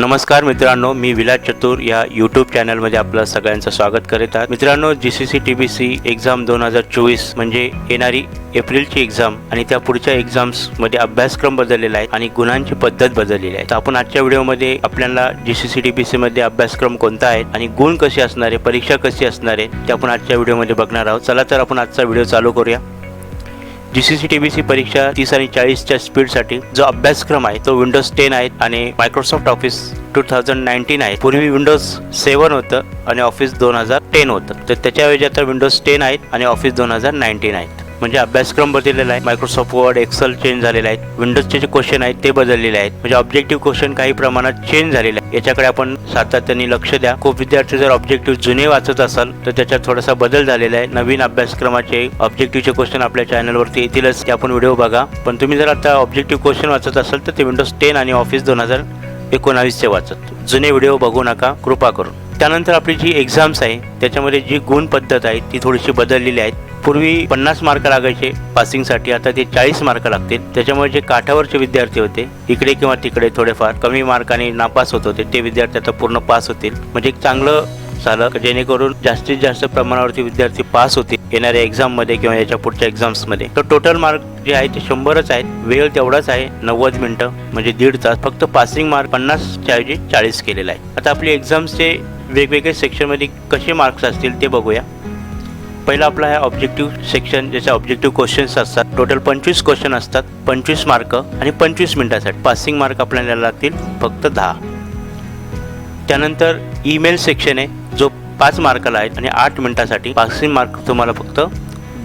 नमस्कार मित्रांनो मी विलास चतुर या यूट्यूब चॅनलमध्ये आपलं सगळ्यांचं स्वागत करीत आहात. मित्रांनो G C C T B C exam दोन हजार चोवीस म्हणजे येणारी एप्रिलची एक्झाम आणि त्या पुढच्या एक्झाम्समध्ये अभ्यासक्रम बदललेला आहे आणि गुणांची पद्धत बदललेली आहे. तर आपण आजच्या व्हिडिओमध्ये आपल्याला G C C T B सीमध्ये अभ्यासक्रम कोणता आहे आणि गुण कसे असणार आहे परीक्षा कशी असणार आहे ते आपण आजच्या व्हिडिओमध्ये बघणार आहोत. चला तर आपण आजचा व्हिडिओ चालू करूया. G C C T B C परीक्षा तीस आणि चाळीसच्या स्पीडसाठी जो अभ्यासक्रम आहे तो विंडोज टेन आहे आणि Microsoft Office two thousand nineteen आहे. पूर्वी विंडोज सेवन होतं आणि ऑफिस दोन हजार टेन होतं. तर त्याच्याऐवजी आता विंडोज टेन आहेत आणि ऑफिस दोन हजार नाईन्टीन आहेत. म्हणजे अभ्यासक्रम बदललेला आहे. मायक्रोसॉफ्ट वर्ड एक्सेल चेंज झालेला आहे विंडोजचे जे क्वेश्चन आहेत ते बदललेले आहेत. म्हणजे ऑब्जेक्टिव्ह क्वेश्चन काही प्रमाणात चेंज झालेले आहे याच्याकडे आपण सातत्याने लक्ष द्या. खूप विद्यार्थी जर ऑब्जेक्टिव्ह जुने वाचत असाल तर त्याच्यात थोडासा बदल झालेला आहे. नवीन अभ्यासक्रमाचे ऑब्जेक्टिव्हचे क्वेश्चन आपल्या चॅनलवरती येतीलच. ते आपण व्हिडिओ बघा. पण तुम्ही जर आता ऑब्जेक्टिव्ह क्वेश्चन वाचत असाल तर ते विंडोज टेन आणि ऑफिस दोन हजार एकोणावीसचे वाचत. जुने व्हिडिओ बघू नका. कृपा करून. त्यानंतर आपली जी एक्झाम्स आहे त्याच्यामध्ये जी गुण पद्धत आहे ती थोडीशी बदललेली आहे पूर्वी पन्नास मार्क लागायचे पासिंगसाठी आता ते चाळीस मार्क लागतील. त्याच्यामुळे जे काठावरचे विद्यार्थी होते इकडे किंवा तिकडे थोडेफार कमी मार्काने नापास होत होते ते विद्यार्थी आता पूर्ण पास होतील. म्हणजे एक चांगलं झालं जेणेकरून जास्तीत जास्त प्रमाणावरती विद्यार्थी पास होतील येणाऱ्या एक्झाममध्ये किंवा याच्या पुढच्या एक्झाम्समध्ये तर टोटल मार्क जे आहे ते शंभरच आहेत. वेळ तेवढाच आहे नव्वद मिनिटं म्हणजे दीड तास. फक्त पासिंग मार्क पन्नासच्या ऐवजी चाळीस केलेला आहे. आता आपली एक्झाम्सचे वेगवेगळे सेक्शनमध्ये कसे मार्क्स असतील ते बघूया. पहिला आपला आहे ऑब्जेक्टिव्ह सेक्शन ज्याचे ऑब्जेक्टिव्ह क्वेश्चन्स असतात. टोटल पंचवीस क्वेश्चन असतात. पंचवीस मार्क आणि पंचवीस मिनिटासाठी. पासिंग मार्क आपल्याला लागतील फक्त दहा. त्यानंतर ईमेल सेक्शन आहे. पाच मार्काला आहेत आणि आठ मिनिटासाठी पासिंग मार्क तुम्हाला फक्त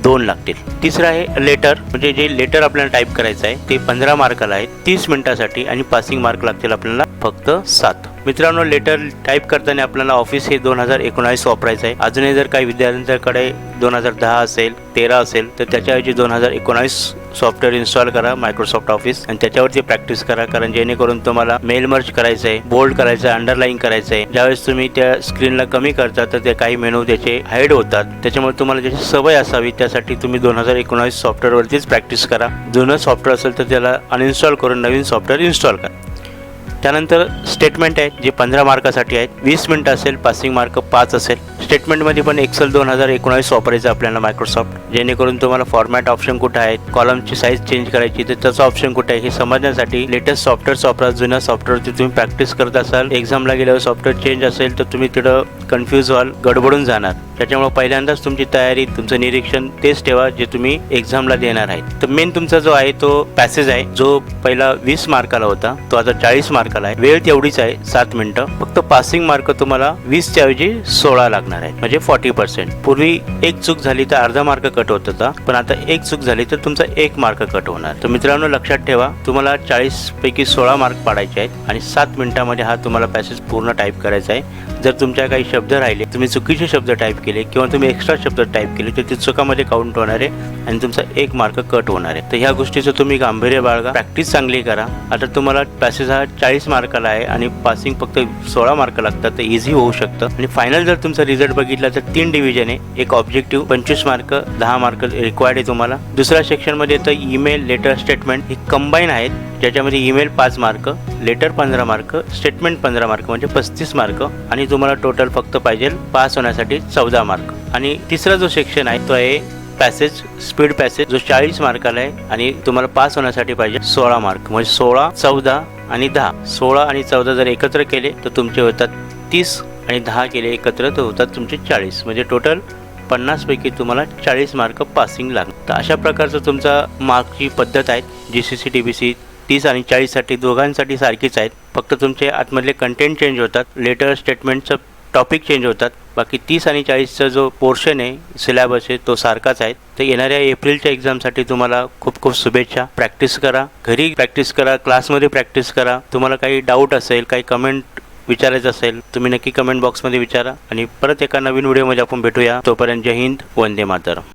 दोन लागतील. तिसरं आहे लेटर. म्हणजे जे लेटर आपल्याला टाईप करायचं आहे ते पंधरा मार्काला आहे तीस मिनिटासाठी आणि पासिंग मार्क लागतील आपल्याला फक्त सात. मित्रांनो लेटर टाईप करताना आपल्याला ऑफिस हे दोन हजार एकोणावीस वापरायचं आहे. अजूनही जर काही विद्यार्थ्यांच्याकडे दोन हजार दहा असेल तेरा असेल तर त्याच्याऐवजी दोन हजार एकोणावीस सॉफ्टवेअर इन्स्टॉल करा मायक्रोसॉफ्ट ऑफिस आणि त्याच्यावरती प्रॅक्टिस करा कारण जेणेकरून तुम्हाला मेल मर्ज करायचं आहे बोल्ड करायचं आहे अंडरलाईन करायचं आहे. ज्यावेळेस तुम्ही त्या स्क्रीनला कमी करता तर ते काही मेनू त्याचे हाईड होतात. त्याच्यामुळे तुम्हाला त्याची सवय असावी त्यासाठी तुम्ही दोन हजार एकोणावीस सॉफ्टवेअरवरतीच प्रॅक्टिस करा. जुनं सॉफ्टवेअर असेल तर त्याला अनइन्स्टॉल करून नवीन सॉफ्टवेअर इन्स्टॉल करा. त्यानंतर स्टेटमेंट आहे जे पंधरा मार्कासाठी आहेत. वीस मिनटं असेल पासिंग मार्क पाच असेल. स्टेटमेंटमध्ये पण एक्सेल दोन हजार एकोणावीस वापरायचं आपल्याला मायक्रोसॉफ्ट जेणेकरून तुम्हाला फॉर्मॅट ऑप्शन कुठं आहेत कॉलमची साईज चेंज करायची तर त्याचं ऑप्शन कुठं आहे हे समजण्यासाठी लेटेस्ट सॉफ्टवेअर वापरा. जुन्या सॉफ्टवेअरची तुम्ही प्रॅक्टिस करत असाल. एक्झामला गेल्यावर सॉफ्टवेअर चेंज असेल तर तुम्ही तिथं कन्फ्यूज व्हाल गडबडून जाणार. त्याच्यामुळे पहिल्यांदाच तुमची तयारी तुमचं निरीक्षण तेच ठेवा जे तुम्ही एक्झामला देणार आहेत. तर मेन तुमचा जो आहे तो पॅसेज आहे जो पहिला वीस मार्काला होता तो आता चाळीस मार्काला आहे. वेळ तेवढीच आहे सात मिनिटं. फक्त पासिंग मार्क तुम्हाला वीसच्या ऐवजी सोळा लागणार आहे म्हणजे फॉर्टी पर्सेंट पूर्वी एक चूक झाली तर अर्धा मार्क कट होत होता पण आता एक चूक झाली तर तुमचा एक मार्क कट होणार. तर मित्रांनो लक्षात ठेवा तुम्हाला चाळीस पैकी सोळा मार्क पाडायचे आहेत आणि सात मिनिटामध्ये हा तुम्हाला पॅसेज पूर्ण टाईप करायचा आहे. जर तुमच्या काही शब्द राहिले तुम्ही चुकीचे शब्द टाईप केले किंवा तुम्ही एक्स्ट्रा शब्द टाईप केले तर ते चुकामध्ये काउंट होणार आहे आणि तुमचा एक मार्क कट होणार आहे. तर ह्या गोष्टीचं तुम्ही गांभीर्य बाळगा प्रॅक्टिस चांगली करा. आता तुम्हाला पॅसेज हा चाळीस मार्काला आहे आणि पासिंग फक्त सोळा मार्क लागतात तर इझी होऊ शकतं. आणि फायनल जर तुमचा रिझल्ट बघितला तर तीन डिव्हिजन आहे. एक ऑब्जेक्टिव्ह पंचवीस मार्क दहा मार्क रिक्वायर्ड आहे तुम्हाला. दुसऱ्या सेक्शनमध्ये तर ईमेल लेटर स्टेटमेंट हे कंबाईन आहेत. ज्याच्यामध्ये ईमेल पाच मार्क लेटर पंधरा मार्क स्टेटमेंट पंधरा मार्क म्हणजे पस्तीस मार्क आणि तुम्हाला टोटल फक्त पाहिजे पास होण्यासाठी चौदा मार्क. आणि तिसरा जो सेक्शन आहे तो आहे पॅसेज स्पीड पॅसेज जो चाळीस मार्काला आहे आणि तुम्हाला पास होण्यासाठी पाहिजे सोळा मार्क. म्हणजे सोळा चौदा आणि दहा. सोळा आणि चौदा जर एकत्र केले तर तुमचे होतात तीस आणि दहा केले एकत्र तर होतात तुमचे चाळीस. म्हणजे टोटल पन्नासपैकी तुम्हाला चाळीस मार्क पासिंग लागतात. तर अशा प्रकारचं तुमचा मार्कची पद्धत आहे G C C T B C तीस आणि चाळीससाठी दोघांसाठी सारखीच आहेत. फक्त तुमचे आतमधले कंटेंट चेंज होतात. लेटर स्टेटमेंटचं टॉपिक चेंज होतात. बाकी तीस आणि चाळीसचा जो पोर्शन आहे सिलेबस आहे तो सारखाच आहे. तर येणाऱ्या एप्रिलच्या एक्झामसाठी तुम्हाला खूप खूप शुभेच्छा. प्रॅक्टिस करा. घरी प्रॅक्टिस करा. क्लासमध्ये प्रॅक्टिस करा. तुम्हाला काही डाऊट असेल काही कमेंट विचारायचं असेल तुम्ही नक्की कमेंट बॉक्समध्ये विचारा. आणि परत एका नवीन व्हिडिओमध्ये आपण भेटूया. तोपर्यंत जय हिंद वंदे मातरम.